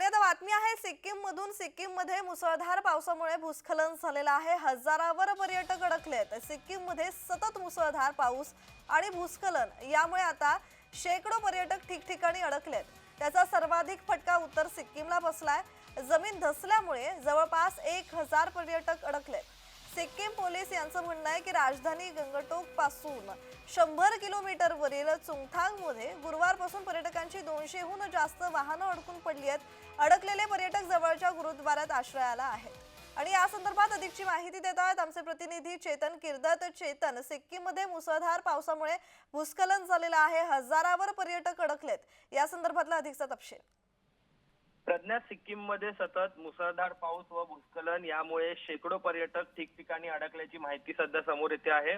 आणि आता बातमी आहे सिक्कीम मधून सिक्कीममध्ये मुसळधार पावसामुळे भूस्खलन झालेलं आहे. हजारावर पर्यटक अडकलेत. सिक्कीममध्ये सतत मुसळधार पाऊस आणि भूस्खलन. यामुळे आता शेकडो पर्यटक ठिकठिकाणी अडकलेत. त्याचा सर्वाधिक फटका उत्तर सिक्कीमला बसलाय. जमीन धसल्यामुळे जवळपास एक हजार पर्यटक अडकले यांचं म्हणणं आहे की राजधानी गंगटोकपासून शंभर किलोमीटर वरील चुंगथांगमध्ये गुरुवारपासून पर्यटकांची दोनशेहून जास्त वाहनं अडकून पडली आहेत. अडकलेले पर्यटक जवळच्या गुरुद्वारात आश्रयाला आहेत. आणि या संदर्भात अधिकची माहिती देत आहेत आमचे प्रतिनिधी चेतन किर्दत. चेतन सिक्कीममध्ये मुसळधार पावसामुळे भूस्खलन झालेलं आहे. हजारावर पर्यटक अडकलेत. या संदर्भातला अधिकचा तपशील. प्रज्ञा सिक्कीममध्ये सतत मुसळधार पाऊस व भूस्खलन यामुळे शेकडो पर्यटक ठिकठिकाणी अडकल्याची माहिती सध्या समोर येते आहे.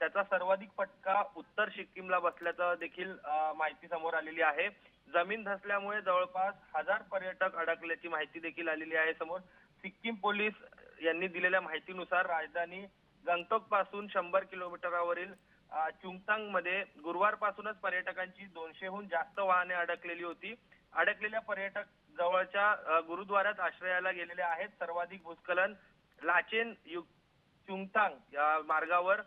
त्याचा सर्वाधिक फटका उत्तर सिक्कीमला बसल्याचं देखील माहिती समोर आलेली आहे. जमीन धसल्यामुळे जवळपास हजार पर्यटक अडकल्याची माहिती देखील आलेली आहे समोर. सिक्कीम पोलीस यांनी दिलेल्या माहितीनुसार राजधानी गंगटोकपासून शंभर किलोमीटरावरील चुंगतांगमध्ये गुरुवारपासूनच पर्यटकांची दोनशेहून जास्त वाहने अडकलेली होती. अडकलेल्या पर्यटक जवळच्या गुरुद्वारात आश्रयाला गेलेले आहेत. सर्वाधिक भूस्खलन लाचेन चुंगतांग या मार्गावर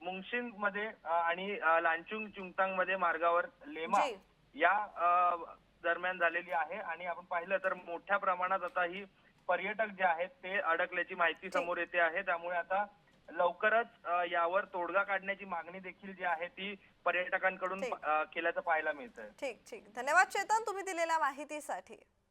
मुंगशिंगमध्ये आणि लांचुंग चुंगतांगमध्ये मार्गावर लेमा. या दरम्यान झालेली आहे. आणि आपण पाहिलं तर मोठ्या प्रमाणात आता ही पर्यटक जे आहेत ते अडकल्याची माहिती समोर येते आहे. त्यामुळे आता लवकरच यावर तोडगा काढण्याची मागणी देखील जी आहे ती पर्यटकांकडून केल्याचं पाहायला मिळतंय. ठीक ठीक. धन्यवाद चेतन तुम्ही दिलेल्या माहितीसाठी.